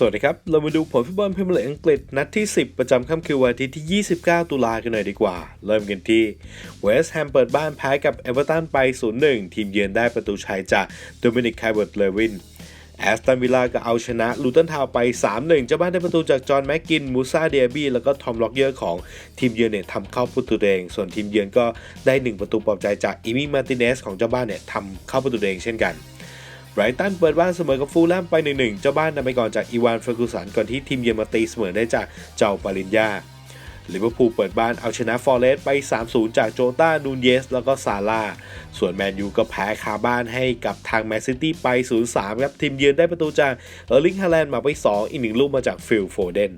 สวัสดีครับ เรามาดูผลฟุตบอลพรีเมียร์ลีกอังกฤษนัดที่ 10 ประจำค่ำคืนวันอาทิตย์ที่ 29 ตุลากันหน่อยดีกว่า เริ่มกันที่เวสต์แฮมเปิดบ้านแพ้กับเอเวอร์ตันไป 0-1 ทีมเยือนได้ประตูชัยจากโดมินิกไคเบิร์ตเลวินแอสตันวิลล่าก็เอาชนะลูตันทาวไป 3-1 เจ้าบ้านได้ประตูจากจอห์นแม็กกิน มูซาเดียบีแล้วก็ทอมล็อกเยอร์ของทีมเยือนเนี่ยทำเข้าประตูเอง ส่วนทีมเยือนก็ได้ 1 ประตูปลอบใจจากอิมิมาร์ติเนสของเจ้าบ้านเนี่ยทำเข้าประตูเองเช่นกัน ไรตันเปิดบ้านเสมอกับฟูลแลมไป 1-1 เจ้าบ้านนำไปก่อนจากอีวานเฟอร์กูสันก่อนที่ทีมเยือนมาตีเสมอได้จากเจ้าปาลินยาลิเวอร์พูลเปิดบ้านเอาชนะฟอร์เรสต์ไป 3-0 จากโจต้านูนเยส แล้วก็ซาร่าส่วนแมนยูก็แพ้คาบ้านให้กับทางแมนซิตี้ไป 0-3 ครับ ทีมเยือนได้ประตูจากเออร์ลิงฮาแลนด์มาไป 2 อีกหนึ่งลูกมาจากฟิลโฟเดน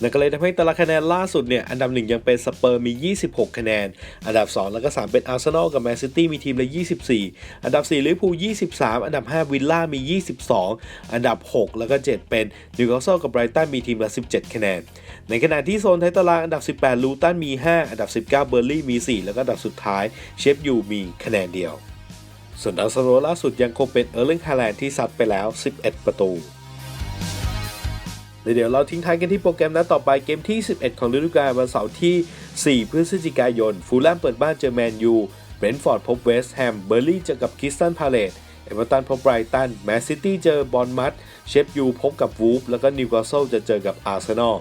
นั่นก็เลยทำให้แต่ละคะแนนล่าสุดเนี่ย อันดับ 1 ยังเป็นสเปอร์มี 26 คะแนน อันดับ 2 แล้วก็ 3 เป็นอาร์เซนอลกับแมนซิตี้มีทีมละ 24 อันดับ 4ลิเวอร์พูล 23 อันดับ 5 วิลล่ามี 22 อันดับ 6 แล้วก็ 7 เป็นนิวคาสเซิลกับไบรตันมีทีมละ 17 คะแนน ในขณะที่โซนท้ายตารางอันดับ 18 ลูตันมี 5 อันดับ 19 เบอร์ลี่มี 4 แล้วก็อันดับสุดท้ายเชฟยูมีคะแนนเดียว ส่วนอาร์เซนอลล่าสุดยังคงเป็นเออร์ลิงฮาแลนด์ที่ซัดไปแล้ว 11 ประตู เดี๋ยวเราทิ้งท้ายกันที่โปรแกรมนัดต่อไปเกมที่ 11 ของฤดูกาลวันเสาร์ที่ 4 พฤศจิกายน ฟูลแลมเปิดบ้านเจอแมนยูเบรนท์ฟอร์ดพบเวสต์แฮม เบอร์ลี่เจอกับคิสตันพาเลตเอเวอร์ตันพบไบรตัน แมนซิตี้เจอบอลมัดเชฟยูพบกับวูฟ แล้วก็นิวคาสเซิลจะเจอกับอาร์เซนอล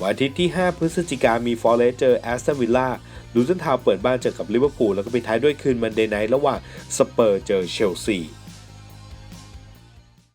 วันอาทิตย์ที่ 5 พฤศจิกามีฟอร์เรสเจอแอสตันวิลล่าลูตันทาว์เปิดบ้านเจอกับลิเวอร์พูล แล้วก็ไปท้ายด้วยคืนมันเดย์ไนท์ระหว่างสเปอร์เจอเชลซี